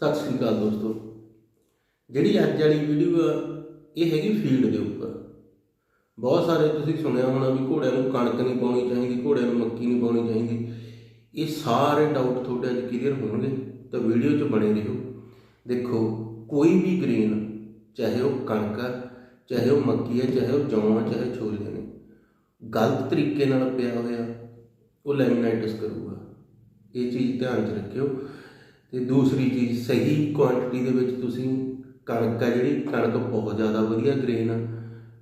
ਸਤਿ ਸ੍ਰੀ ਅਕਾਲ ਦੋਸਤੋ। ਜਿਹੜੀ ਅੱਜ ਵਾਲੀ ਵੀਡੀਓ ਆ, ਇਹ ਹੈਗੀ ਫੀਲਡ ਦੇ ਉੱਪਰ। ਬਹੁਤ ਸਾਰੇ ਤੁਸੀਂ ਸੁਣਿਆ ਹੋਣਾ ਵੀ ਘੋੜਿਆਂ ਨੂੰ ਕਣਕ ਨਹੀਂ ਪਾਉਣੀ ਚਾਹੀਦੀ, ਘੋੜਿਆਂ ਨੂੰ ਮੱਕੀ ਨਹੀਂ ਪਾਉਣੀ ਚਾਹੀਦੀ। ਇਹ ਸਾਰੇ ਡਾਊਟ ਤੁਹਾਡੇ ਅੱਜ ਕਲੀਅਰ ਹੋਣਗੇ, ਤਾਂ ਵੀਡੀਓ 'ਚ ਬਣੇ ਰਹੋ। ਦੇਖੋ, ਕੋਈ ਵੀ ਗ੍ਰੇਨ ਚਾਹੇ ਉਹ ਕਣਕ ਆ, ਚਾਹੇ ਉਹ ਮੱਕੀ ਹੈ ਚਾਹੇ ਉਹ ਜੌਂ ਆ, ਚਾਹੇ ਛੋਲੇ ਨੇ ਗਲਤ ਤਰੀਕੇ ਨਾਲ ਪਿਆ ਹੋਇਆ, ਉਹ ਲੈਮੀਨਾਈਟਸ ਕਰੂਗਾ। ਇਹ ਚੀਜ਼ ਧਿਆਨ 'ਚ ਰੱਖਿਓ। ਤੇ ਦੂਸਰੀ ਚੀਜ਼ ਸਹੀ ਕੁਆਂਟੀਟੀ ਦੇ ਵਿੱਚ ਤੁਸੀਂ ਕਣਕ ਆ ਜਿਹੜੀ, ਕਣਕ ਬਹੁਤ ਜ਼ਿਆਦਾ ਵਧੀਆ ਗ੍ਰੇਨ ਆ,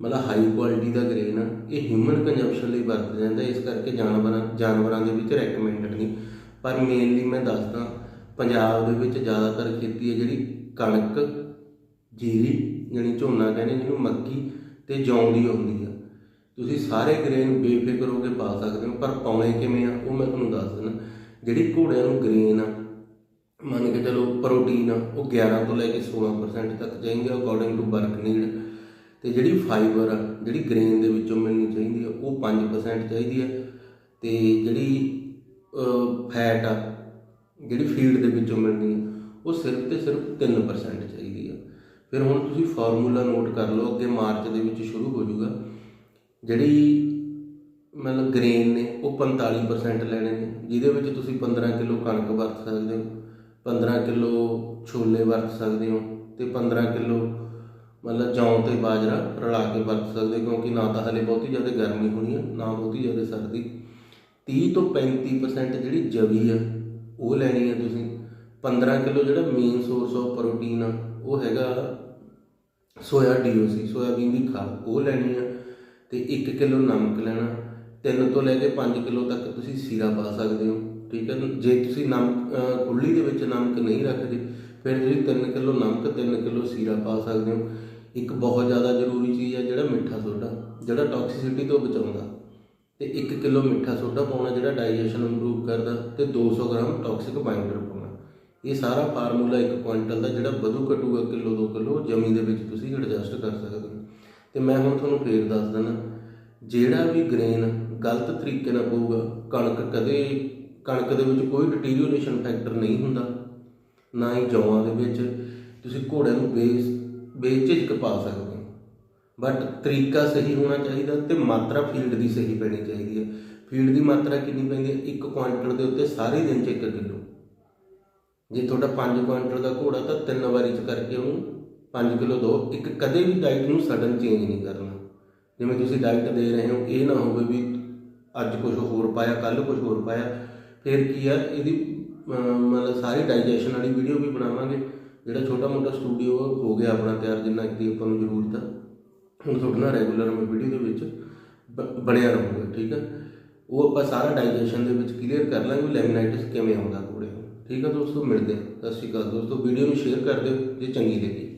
ਮਤਲਬ ਹਾਈ ਕੁਆਲਿਟੀ ਦਾ ਗ੍ਰੇਨ ਆ, ਇਹ ਹਿਊਮਨ ਕੰਜ਼ੰਪਸ਼ਨ ਲਈ ਵਰਤਿਆ ਜਾਂਦਾ, ਇਸ ਕਰਕੇ ਜਾਨਵਰਾਂ ਜਾਨਵਰਾਂ ਦੇ ਵਿੱਚ ਰეკਮੈਂਡਡ ਨਹੀਂ। ਪਰ ਮੇਨਲੀ ਮੈਂ ਦੱਸਦਾ, ਪੰਜਾਬ ਦੇ ਵਿੱਚ ਜ਼ਿਆਦਾਤਰ ਖੇਤੀ ਹੈ ਜਿਹੜੀ ਕਣਕ, ਜੀਰੀ ਜਿਹੜੀ ਝੋਨਾ ਕਹਿੰਦੇ, ਜਿਹਨੂੰ ਮੱਕੀ ਤੇ ਜੌਂ ਦੀ ਹੁੰਦੀ ਆ। ਤੁਸੀਂ ਸਾਰੇ ਗ੍ਰੇਨ ਬੇਫਿਕਰ ਹੋ ਕੇ ਪਾ ਸਕਦੇ ਹੋ, ਪਰ ਪਾਉਣੇ ਕਿਵੇਂ ਆ, ਉਹ ਮੈਂ ਤੁਹਾਨੂੰ ਦੱਸ ਦਿੰਦਾ। ਜਿਹੜੀ ਘੋੜਿਆਂ ਨੂੰ ਗ੍ਰੇਨ ਆ ਮੰਨ ਕੇ ਚਲੋ ਪ੍ਰੋਟੀਨ ਆ, ਉਹ 11 ਤੋਂ ਲੈ ਕੇ 16% ਤੱਕ ਚਾਹੀਦੀ ਆ ਅਕੋਰਡਿੰਗ ਟੂ ਵਰਕ ਨੀਡ ਤੇ ਜਿਹੜੀ ਫਾਈਬਰ ਆ, ਜਿਹੜੀ ਗ੍ਰੇਨ ਦੇ ਵਿੱਚੋਂ ਮਿਲਣੀ ਚਾਹੀਦੀ ਆ, ਉਹ 5% ਚਾਹੀਦੀ ਆ ਤੇ ਜਿਹੜੀ ਫੈਟ ਆ, ਜਿਹੜੀ ਫੀਡ ਦੇ ਵਿੱਚੋਂ ਮਿਲਣੀ ਆ, ਉਹ ਸਿਰਫ ਤੇ ਸਿਰਫ 3% ਚਾਹੀਦੀ ਆ। ਫਿਰ ਹੁਣ ਤੁਸੀਂ ਫਾਰਮੂਲਾ ਨੋਟ ਕਰ ਲਓ, ਅੱਗੇ ਮਾਰਚ ਦੇ ਵਿੱਚ ਸ਼ੁਰੂ ਹੋ ਜਾਊਗਾ। ਜਿਹੜੀ ਮਤਲਬ ਗ੍ਰੇਨ ਨੇ, ਉਹ 45% ਲੈਣੇ ਨੇ, ਜਿਹਦੇ ਵਿੱਚ ਤੁਸੀਂ 15 ਕਿਲੋ ਕਣਕ ਵਰਤ ਸਕਦੇ ਹੋ। 15 ਕਿਲੋ ਛੋਲੇ ਵਰਤ ਸਕਦੇ ਹੋ ਤੇ 15 ਕਿਲੋ ਮਤਲਬ ਜੌਂ ਤੇ ਬਾਜਰਾ ਰਲਾ ਕੇ ਵਰਤ ਸਕਦੇ ਹੋ, ਕਿਉਂਕਿ ਨਾ ਤਾਂ ਹਲੇ ਬਹੁਤੀ ਜ਼ਿਆਦਾ ਗਰਮੀ ਹੋਣੀ ਹੈ ਨਾ ਬਹੁਤੀ ਜ਼ਿਆਦਾ ਸਰਦੀ। 30 ਤੋਂ 35% ਜਿਹੜੀ ਜਵੀ ਆ, ਉਹ ਲੈਣੀ ਹੈ ਤੁਸੀਂ। 15 ਕਿਲੋ ਜਿਹੜਾ ਮੇਨ ਸੋਰਸ ਆਫ ਪ੍ਰੋਟੀਨ ਆ, ਉਹ ਹੈਗਾ ਸੋਇਆ ਡੀਓਸੀ ਸੋਇਆਬੀਨ ਦੀ ਖਾਦ, ਉਹ ਲੈਣੀ ਆ। ਤੇ 1 ਕਿਲੋ ਨਮਕ ਲੈਣਾ 3 ਤੋਂ ਲੈ ਕੇ 5 ਕਿਲੋ ਤੱਕ ਤੁਸੀਂ ਸੀਰਾ ਪਾ ਸਕਦੇ ਹੋ। ਠੀਕ ਹੈ ਜੇ ਤੁਸੀਂ ਨਮਕ, ਅਹ ਦੇ ਵਿੱਚ ਨਮਕ ਨਹੀਂ ਰੱਖਦੇ, ਫਿਰ ਤੁਸੀਂ 3 ਕਿਲੋ ਨਮਕ 3 ਕਿਲੋ ਸੀਰਾ ਪਾ ਸਕਦੇ ਹੋ। ਇੱਕ ਬਹੁਤ ਜ਼ਿਆਦਾ ਜ਼ਰੂਰੀ ਚੀਜ਼ ਹੈ ਜਿਹੜਾ ਮਿੱਠਾ ਸੋਡਾ, ਜਿਹੜਾ ਟੌਕਸਿਸਿਟੀ ਤੋਂ ਬਚਾਉਂਦਾ। ਤੇ 1 ਕਿਲੋ ਮਿੱਠਾ ਸੋਡਾ ਪਾਉਣਾ, ਜਿਹੜਾ ਡਾਈਜੈਸ਼ਨ ਇੰਪਰੂਵ ਕਰਦਾ, ਤੇ 200 ਗ੍ਰਾਮ ਟੌਕਸਿਕ ਬਾਈਂਡਰ ਪਾਉਣਾ। ਇਹ ਸਾਰਾ ਫਾਰਮੂਲਾ ਇੱਕ ਕੁਇੰਟਲ ਦਾ ਜਿਹੜਾ ਵਧੂ ਘਟੂਗਾ ਕਿਲੋ 2 ਕਿਲੋ, ਜਮੀ ਦੇ ਵਿੱਚ ਤੁਸੀਂ ਐਡਜਸਟ ਕਰ ਸਕਦੇ ਹੋ। ਤੇ ਮੈਂ ਹੁਣ ਤੁਹਾਨੂੰ ਫੇਰ ਦੱਸ ਦਿੰਦਾ, ਜਿਹੜਾ ਵੀ ਗ੍ਰੇਨ ਗਲਤ ਤਰੀਕੇ ਨਾਲ ਪਊਗਾ, ਕਣਕ ਕਦੇ ਕਣਕ ਦੇ ਵਿੱਚ ਕੋਈ ਡਿਟੀਰੀਓਰੇਸ਼ਨ ਫੈਕਟਰ ਨਹੀਂ ਹੁੰਦਾ, ਨਾ ਹੀ ਜੌਆਂ ਦੇ ਵਿੱਚ। ਤੁਸੀਂ ਘੋੜਿਆਂ ਨੂੰ ਬੇਸ, ਬੇਝਿਜਕ ਪਾ ਸਕਦੇ ਹੋ। ਬਟ ਤਰੀਕਾ ਸਹੀ ਹੋਣਾ ਚਾਹੀਦਾ ਤੇ ਮਾਤਰਾ ਫੀਲਡ ਦੀ ਸਹੀ ਪੈਣੀ ਚਾਹੀਦੀ ਹੈ। ਫੀਲਡ ਦੀ ਮਾਤਰਾ ਕਿੰਨੀ ਪੈਂਦੀ ਹੈ? ਇੱਕ ਕੁਆਂਟਲ ਦੇ ਉੱਤੇ ਸਾਰੇ ਦਿਨ ਚ 1 ਕਿਲੋ। ਜੇ ਤੁਹਾਡਾ 5 ਕੁਆਂਟਲ ਦਾ ਘੋੜਾ ਤਾਂ ਤਿੰਨ ਵਾਰੀ ਚ ਕਰਕੇ ਉਹਨੂੰ 5 ਕਿਲੋ ਦੋ, ਇੱਕ ਕਦੇ ਵੀ ਡਾਈਟ ਨੂੰ ਸਡਨ ਚੇਂਜ ਨਹੀਂ ਕਰਨਾ। ਜਿਵੇਂ ਤੁਸੀਂ ਡਾਈਟ ਦੇ ਰਹੇ ਹੋ, ਇਹ ਨਾ ਹੋਵੇ ਵੀ ਅੱਜ ਕੁਝ ਹੋਰ ਪਾਇਆ ਕੱਲ ਕੁਝ ਹੋਰ ਪਾਇਆ। ਫਿਰ ਕੀ ਆ, ਇਹਦੀ ਮਤਲਬ ਸਾਰੀ ਡਾਈਜੈਸ਼ਨ ਵਾਲੀ ਵੀਡੀਓ ਵੀ ਬਣਾਵਾਂਗੇ। ਜਿਹੜਾ ਛੋਟਾ ਮੋਟਾ ਸਟੂਡੀਓ ਹੋ ਗਿਆ ਆਪਣਾ ਤਿਆਰ, ਜਿੰਨਾ ਕਿ ਆਪਾਂ ਨੂੰ ਜ਼ਰੂਰਤ ਆ। ਹੁਣ ਤੁਹਾਡੇ ਨਾਲ ਰੈਗੂਲਰ ਮੈਂ ਵੀਡੀਓ ਦੇ ਵਿੱਚ ਬ- ਬਣਿਆ ਰਹੂਗਾ, ਠੀਕ ਆ? ਉਹ ਆਪਾਂ ਸਾਰਾ ਡਾਈਜੈਸ਼ਨ ਦੇ ਵਿੱਚ ਕਲੀਅਰ ਕਰ ਲਾਂਗੇ ਲੈਮਨਾਈਟਿਸ ਕਿਵੇਂ ਆਉਂਦਾ ਘੋੜੇ ਠੀਕ ਆ ਦੋਸਤੋ, ਮਿਲਦੇ ਹਾਂ ਸਤਿ ਸ਼੍ਰੀ ਅਕਾਲ ਦੋਸਤੋ ਵੀਡੀਓ ਨੂੰ ਸ਼ੇਅਰ ਕਰ ਦਿਓ, ਜੇ ਚੰਗੀ ਲੱਗੀ।